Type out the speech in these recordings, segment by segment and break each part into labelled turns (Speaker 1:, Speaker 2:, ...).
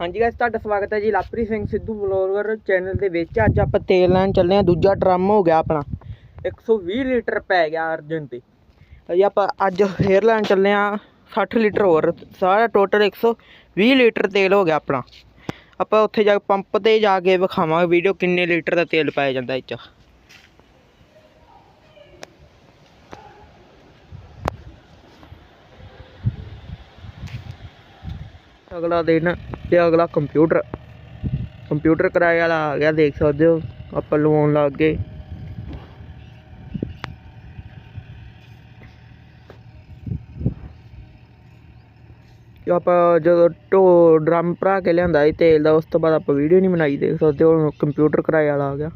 Speaker 1: ਹਾਂਜੀ ਗਾਇਸ ਤੁਹਾਡਾ ਸਵਾਗਤ ਹੈ ਜੀ ਲਾਪਰੀ ਸਿੰਘ ਸਿੱਧੂ ਬਲੌਗਰ ਚੈਨਲ ਦੇ ਵਿੱਚ। ਅੱਜ ਆਪਾਂ ਤੇਲ ਲੈਣ ਚੱਲੇ ਆ ਦੂਜਾ ਡਰਮ ਹੋ ਗਿਆ ਆਪਣਾ। 120 ਲੀਟਰ ਪੈ ਗਿਆ ਅਰਜਨ ਤੇ। ਜੀ ਆਪਾਂ ਅੱਜ ਫੇਰ ਲੈਣ ਚੱਲੇ ਆ 60 ਲੀਟਰ ਹੋਰ। ਸਾਰਾ ਟੋਟਲ 120 ਲੀਟਰ ਤੇਲ ਹੋ ਗਿਆ ਆਪਣਾ। ਆਪਾਂ ਉੱਥੇ ਜਾ ਕੇ ਪੰਪ ਤੇ ਜਾ ਕੇ ਵਿਖਾਵਾਂਗੇ ਵੀਡੀਓ ਕਿੰਨੇ ਲੀਟਰ ਦਾ ਤੇਲ ਪਾਇਆ ਜਾਂਦਾ ਇਹ 'ਚ। ਅਗਲਾ ਦਿਨ ਤੇ ਅਗਲਾ ਕੰਪਿਊਟਰ ਕੰਪਿਊਟਰ ਕਿਰਾਏ ਵਾਲਾ ਆ ਗਿਆ, ਦੇਖ ਸਕਦੇ ਹੋ, ਆਪਾਂ ਲਵਾਉਣ ਲੱਗ ਗਏ। ਕਿ ਆਪਾਂ ਜਦੋਂ ਢੋ ਡਰਮ ਭਰਾ ਕੇ ਲਿਆਂਦਾ ਸੀ ਤੇਲ ਦਾ, ਉਸ ਤੋਂ ਬਾਅਦ ਆਪਾਂ ਵੀਡੀਓ ਨਹੀਂ ਬਣਾਈ, ਦੇਖ ਸਕਦੇ ਹੋ ਕੰਪਿਊਟਰ ਕਿਰਾਏ ਵਾਲਾ ਆ ਗਿਆ।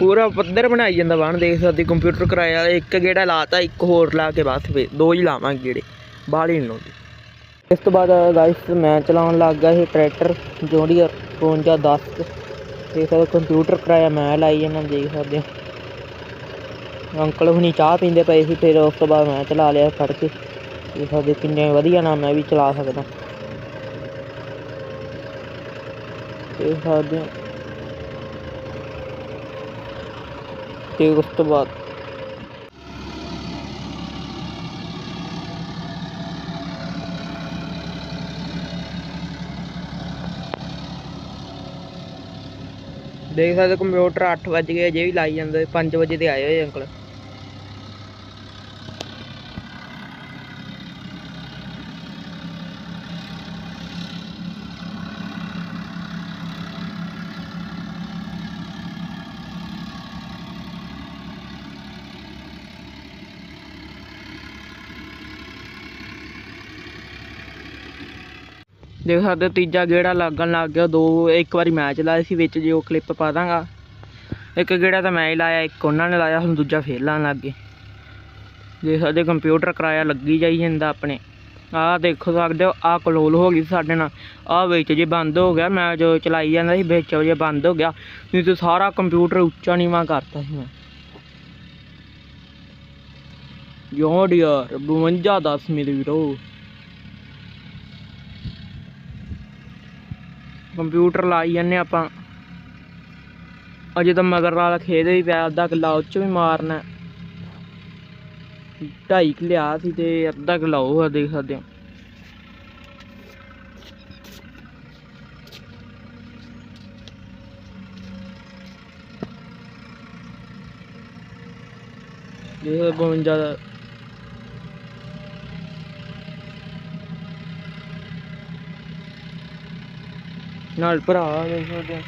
Speaker 1: ਪੂਰਾ ਪੱਧਰ ਬਣਾਈ ਜਾਂਦਾ ਬਾਣ ਦੇਖ ਸਕਦੇ ਕੰਪਿਊਟਰ ਕਿਰਾਏ ਇੱਕ ਗੇੜਾ ਲਾਤਾ, ਇੱਕ ਹੋਰ ਲਾ ਕੇ ਬਸ ਫੇ ਦੋ ਹੀ ਲਾਵਾਂਗੇ ਗੇੜੇ, ਬਾਹਲੀ ਨਹੀਂ ਲਾਉਂਦੇ। ਇਸ ਤੋਂ ਬਾਅਦ ਗਾਇਸ ਮੈਂ ਚਲਾਉਣ ਲੱਗ ਗਿਆ ਇਹ ਟਰੈਕਟਰ ਜੋਡੀਅਰ 5210 ਦੇਖ ਸਕਦੇ ਕੰਪਿਊਟਰ ਕਿਰਾਇਆ ਮੈਂ ਲਾਈ ਇਹਨਾਂ ਨੂੰ ਦੇਖ ਸਕਦੇ ਹੋ। ਅੰਕਲ ਹੁਣੀ ਚਾਹ ਪੀਂਦੇ ਪਏ ਸੀ, ਫਿਰ ਉਸ ਤੋਂ ਬਾਅਦ ਮੈਂ ਚਲਾ ਲਿਆ ਫੜ ਕੇ, ਦੇਖ ਸਕਦੇ ਕਿੰਨੇ ਵਧੀਆ ਨਾਲ ਮੈਂ ਵੀ ਚਲਾ ਸਕਦਾ। ਦੇਖ ਸਕਦੇ ਤੇ ਉਸ ਤੋਂ ਬਾਅਦ ਦੇਖ ਸਕਦੇ ਕੰਪਿਊਟਰ 8 ਵਜ ਗਏ ਅਜੇ ਵੀ ਲਾਈ ਜਾਂਦੇ 5 ਵਜੇ ਤੇ ਆਏ ਹੋਏ ਅੰਕਲ। ਦੇਖ ਸਕਦੇ ਹੋ, ਤੀਜਾ ਗੇੜਾ ਲੱਗਣ ਲੱਗ ਗਿਆ, ਦੋ, ਇੱਕ ਵਾਰੀ ਮੈਚ ਚਲਾਇਆ ਸੀ ਵਿੱਚ, ਜੇ ਉਹ ਕਲਿੱਪ ਪਾ ਦਾਂਗਾ। ਇੱਕ ਗੇੜਾ ਤਾਂ ਮੈਂ ਹੀ ਲਾਇਆ, ਇੱਕ ਉਹਨਾਂ ਨੇ ਲਾਇਆ, ਹੁਣ ਦੂਜਾ ਫੇਰ ਲਾਉਣ ਲੱਗ ਗਏ। ਦੇਖ ਸਕਦੇ ਕੰਪਿਊਟਰ ਕਿਰਾਇਆ ਲੱਗੀ ਜਾਈ ਜਾਂਦਾ ਆਪਣੇ। ਆਹ ਦੇਖ ਸਕਦੇ ਹੋ, ਆਹ ਕਲੋਲ ਹੋ ਗਈ ਸੀ ਸਾਡੇ ਨਾਲ। ਆਹ ਵਿੱਚ ਜੇ ਬੰਦ ਹੋ ਗਿਆ, ਮੈਂ ਜੋ ਚਲਾਈ ਜਾਂਦਾ ਸੀ, ਵਿੱਚ ਜੇ ਬੰਦ ਹੋ ਗਿਆ, ਨਹੀਂ ਤੇ ਸਾਰਾ ਕੰਪਿਊਟਰ ਉੱਚਾ ਨੀਵਾਂ ਕਰਤਾ ਸੀ ਮੈਂ। ਯੋਡ ਯਾਰ 52 10 ਮੇਰੇ ਵੀਰੋ ਕੰਪਿਊਟਰ ਲਾਈ ਜਾਂਦੇ ਆਪਾਂ। ਅਜੇ ਤਾਂ ਮਗਰ ਵਾਲਾ ਖੇਦ ਵੀ ਪਿਆ, ਅੱਧਾ ਕਿੱਲਾ ਉਹ 'ਚ ਵੀ ਮਾਰਨਾ। ਢਾਈ ਕਿ ਸੀ ਤੇ ਅੱਧਾ ਕਿੱਲਾ ਉਹ ਆ ਦੇਖ ਸਕਦੇ ਹੋ। ਇਹ 52 ਨਾਲ ਭਰਾ ਦੇਖ ਸਕਦੇ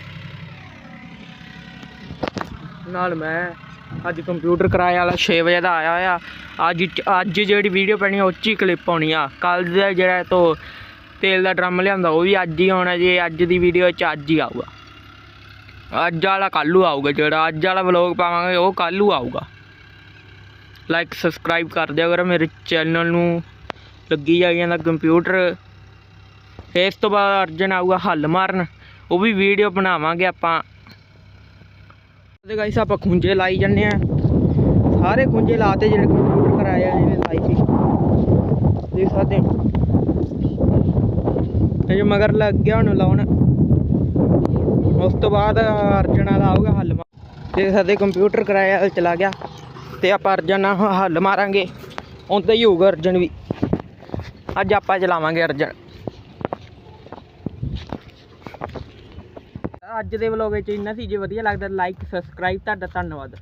Speaker 1: ਨਾਲ ਮੈਂ ਅੱਜ ਕੰਪਿਊਟਰ ਕਿਰਾਏ ਵਾਲਾ 6 ਵਜੇ ਦਾ ਆਇਆ ਹੋਇਆ। ਅੱਜ ਅੱਜ ਜਿਹੜੀ ਵੀਡੀਓ ਪੈਣੀ ਉਹ 'ਚ ਹੀ ਕਲਿੱਪ ਆਉਣੀ ਆ। ਕੱਲ ਦਾ ਜਿਹੜਾ ਤੋਂ ਤੇਲ ਦਾ ਡਰਮ ਲਿਆਂਦਾ, ਉਹ ਵੀ ਅੱਜ ਹੀ ਆਉਣਾ ਜੇ ਅੱਜ ਦੀ ਵੀਡੀਓ 'ਚ ਅੱਜ ਹੀ ਆਊਗਾ। ਅੱਜ ਵਾਲਾ ਕੱਲ੍ਹ ਨੂੰ ਆਊਗਾ ਜਿਹੜਾ, ਅੱਜ ਵਾਲਾ ਵਲੌਗ ਪਾਵਾਂਗੇ, ਉਹ ਕੱਲ੍ਹ ਨੂੰ ਆਊਗਾ। ਲਾਈਕ ਸਬਸਕ੍ਰਾਈਬ ਕਰ ਦਿਓ ਅਗਰ ਮੇਰੇ ਚੈਨਲ ਨੂੰ। ਲੱਗੀ ਜਾਈ ਜਾਂਦਾ ਕੰਪਿਊਟਰ ਇਸ ਤੋਂ ਬਾਅਦ ਅਰਜਨ ਆਊਗਾ ਹੱਲ ਮਾਰਨ, ਉਹ ਵੀ ਵੀਡੀਓ ਬਣਾਵਾਂਗੇ ਆਪਾਂ। ਤੇ ਗਾਇਸ ਆਪਾਂ ਖੁੰਝੇ ਲਾਈ ਜੰਨੇ ਆ ਸਾਰੇ ਖੁੰਝੇ ਲਾਤੇ ਜਿਹੜੇ ਕੰਪਿਊਟਰ ਕਰਾਇਆ ਇਹਨੇ ਲਾਈ ਸੀ। ਦੇਖ ਸਕਦੇ ਇਹ ਮਗਰ ਲੱਗ ਗਿਆ ਉਹਨੂੰ ਲਾਉਣ, ਉਸ ਤੋਂ ਬਾਅਦ ਅਰਜਨ ਵਾਲਾ ਆਊਗਾ ਹੱਲ ਮਾਰ ਦੇਖ ਸਕਦੇ ਕੰਪਿਊਟਰ ਕਰਾਇਆ ਚਲਾ ਗਿਆ। ਤੇ ਆਪਾਂ ਅਰਜਨ ਨਾਲ ਹੱਲ ਮਾਰਾਂਗੇ। ਉਦਾਂ ਹੀ ਹੋਊਗਾ ਅਰਜਨ ਵੀ। ਅੱਜ ਆਪਾਂ ਚਲਾਵਾਂਗੇ ਅਰਜਨ। ਅੱਜ ਦੇ ਵਲੋਗ ਵਿੱਚ ਇੰਨਾ ਸੀ ਜੇ ਵਧੀਆ ਲੱਗਦਾ ਲਾਈਕ ਸਬਸਕ੍ਰਾਈਬ ਤੁਹਾਡਾ ਧੰਨਵਾਦ।